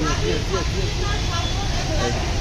Yes, yes, yes, yes.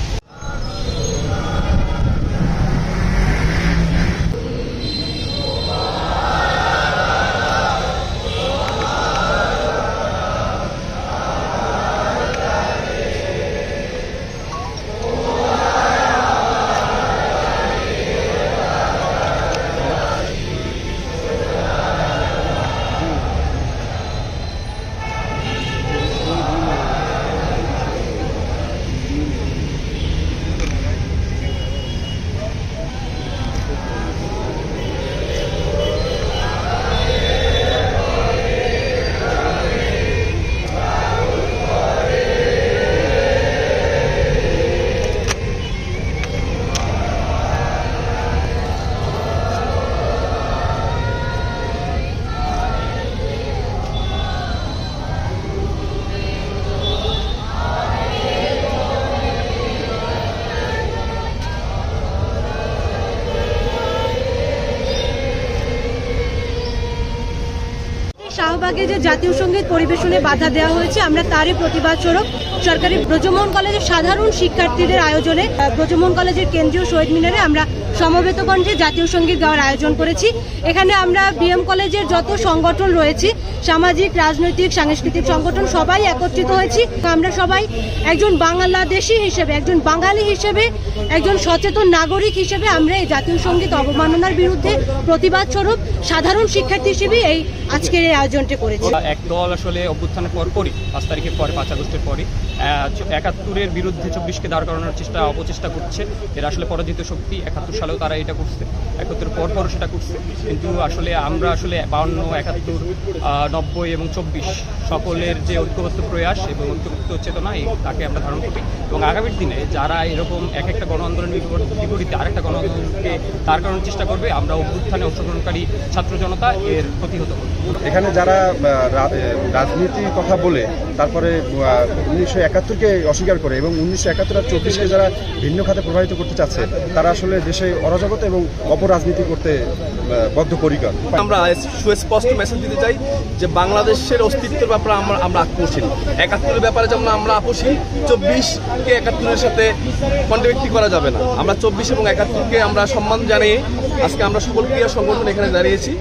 শাহবাগে যে জাতীয় সংগীত পরিবেশনে বাধা দেওয়া হয়েছে আমরা তারই প্রতিবাদ স্বরূপ সরকারি ব্রজমোহন কলেজের সাধারণ শিক্ষার্থীদের আয়োজনে ব্রজমোহন কলেজের কেন্দ্রীয় শহীদ মিনারে আমরা সমবেত কণ্ঠে জাতীয় সংগীত গাওয়ার আয়োজন করেছি। এখানে আমরা বিএম কলেজের যত সংগঠন রয়েছে, সামাজিক, রাজনৈতিক, সাংস্কৃতিক সংগঠন, সবাই একত্রিত হয়েছি। আমরা সবাই একজন বাংলাদেশি হিসেবে, একজন বাঙালি হিসেবে, একজন সচেতন নাগরিক হিসেবে আমরা এই জাতীয় সংগীত অবমাননার বিরুদ্ধে প্রতিবাদ স্বরূপ সাধারণ শিক্ষার্থী হিসেবে এই আজকের এই আয়োজনটি করেছি। এক দল আসলে অভ্যুত্থানের পর পরই পাঁচ তারিখের পরে, পাঁচ আগস্টের পরে। একাত্তরের বিরুদ্ধে চব্বিশকে দাঁড় করানোর চেষ্টা, অপচেষ্টা করছে। এরা আসলে পরাজিত শক্তি। একাত্তর সালেও তারা এটা করছে। একাত্তর পর পরও সেটা করছে। কিন্তু আসলে আমরা আসলে বাউন্ন, একাত্তর নব্বই এবং চব্বিশ সকলের যে ঐক্যবদ্ধ প্রয়াস এবং ঐক্যবদ্ধ চেতনা, এই তাকে আমরা ধারণ করি। এবং আগামীর দিনে যারা এরকম এক একটা গণ আন্দোলনের বিপরীত- আরেকটা গণ আন্দোলনকে দাঁড় করানোর চেষ্টা করবে, আমরা অভ্যুত্থানে অংশগ্রহণকারী ছাত্র জনতা এর প্রতিহত করব। এখানে যারা রাজনীতির কথা বলে, তারপরে উনিশশো একাত্তরকে অস্বীকার করে এবং উনিশশো একাত্তর আর চব্বিশকে যারা ভিন্ন খাতে প্রভাবিত করতে চাচ্ছে, তারা আসলে দেশে অরাজকতা এবং অপরাজনীতি করতে বদ্ধপরিকর। আমরা সুস্পষ্ট মেসেজ দিতে চাই যে বাংলাদেশের অস্তিত্বের ব্যাপারে আমরা আমরা আকর্ষণ একাত্তরের ব্যাপারে যেমন আমরা আপোষী চব্বিশকে একাত্তরের সাথে কন্ট্রাক্টি করা যাবে না। আমরা চব্বিশ এবং একাত্তরকে আমরা সম্মান জানিয়ে আজকে আমরা সকল ক্রিয়া সংগঠন এখানে দাঁড়িয়েছি।